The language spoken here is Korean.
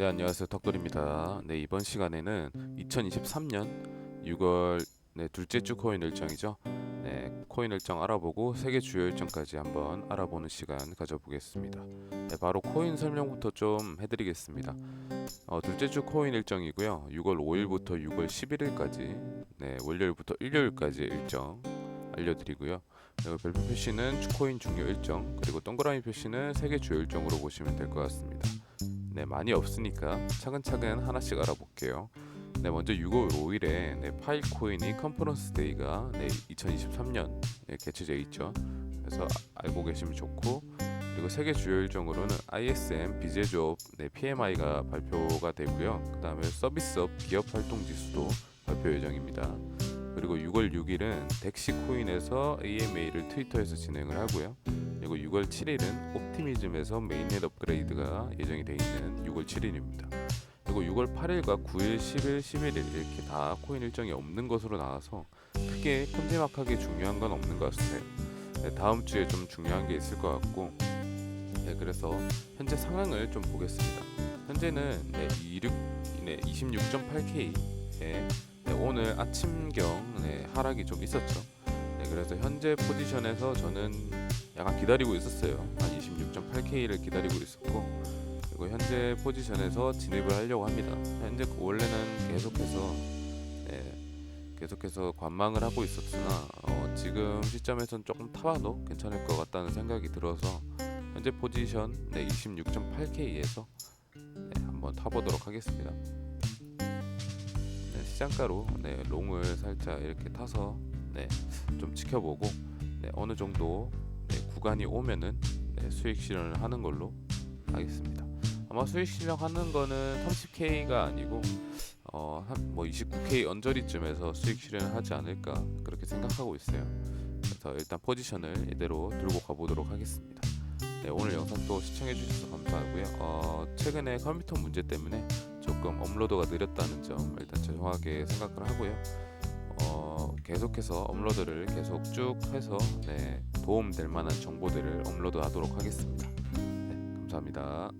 네 안녕하세요 덕돌입니다. 네 이번 시간에는 2023년 6월 네 둘째 주 코인 일정이죠. 네 코인 일정 알아보고 세계 주요 일정까지 한번 알아보는 시간 가져보겠습니다. 네 바로 코인 설명부터 좀 해드리겠습니다. 어, 둘째 주 코인 일정이고요. 6월 5일부터 6월 11일까지 네 월요일부터 일요일까지 일정 알려드리고요. 그리고 별표 표시는 코인 중요 일정 그리고 동그라미 표시는 세계 주요 일정으로 보시면 될 것 같습니다. 네, 많이 없으니까 차근차근 하나씩 알아볼게요. 네, 먼저 6월 5일에 네, 파일 코인이 컨퍼런스 데이가 네, 2023년 네, 개최되어 있죠. 그래서 아- 알고 계시면 좋고 그리고 세계 주요 일정으로는 ISM 비제조업 네, PMI가 발표가 되고요. 그다음에 서비스업 기업 활동 지수도 발표 예정입니다. 그리고 6월 6일은 덱시 코인에서 AMA를 트위터에서 진행을 하고요. 그리고 6월 7일은 옵티미즘에서 메인넷 업그레이드가 예정이 되어 있는 6월 7일입니다. 그리고 6월 8일과 9일, 10일, 11일 이렇게 다 코인 일정이 없는 것으로 나와서 크게 큼지막하게 중요한 건 없는 것 같아요. 네, 다음 주에 좀 중요한 게 있을 것 같고 네, 그래서 현재 상황을 좀 보겠습니다. 현재는 네, 26, 네, 26.8K 네, 네, 오늘 아침경 네, 하락이 좀 있었죠. 네, 그래서 현재 포지션에서 저는 약간 기다리고 있었어요. 한 26.8K를 기다리고 있었고 그리고 현재 포지션에서 진입을 하려고 합니다. 현재 원래는 계속해서 네, 계속해서 관망을 하고 있었으나 어, 지금 시점에선 조금 타봐도 괜찮을 것 같다는 생각이 들어서 현재 포지션 네, 26.8K에서 네, 한번 타보도록 하겠습니다. 네, 시장가로 네, 롱을 살짝 이렇게 타서 네, 좀 지켜보고 네, 어느 정도 네, 구간이 오면은 네, 수익 실현을 하는 걸로 하겠습니다. 아마 수익 실현하는 거는 30K가 아니고 어, 한 뭐 29K 언저리쯤에서 수익 실현을 하지 않을까 그렇게 생각하고 있어요. 그래서 일단 포지션을 이대로 들고 가보도록 하겠습니다. 네, 오늘 영상도 시청해 주셔서 감사하고요. 어, 최근에 컴퓨터 문제 때문에 조금 업로드가 느렸다는 점 일단 죄송하게 생각을 하고요. 어, 계속해서 업로드를 계속 쭉 해서 네, 도움 될 만한 정보들을 업로드하도록 하겠습니다. 네, 감사합니다.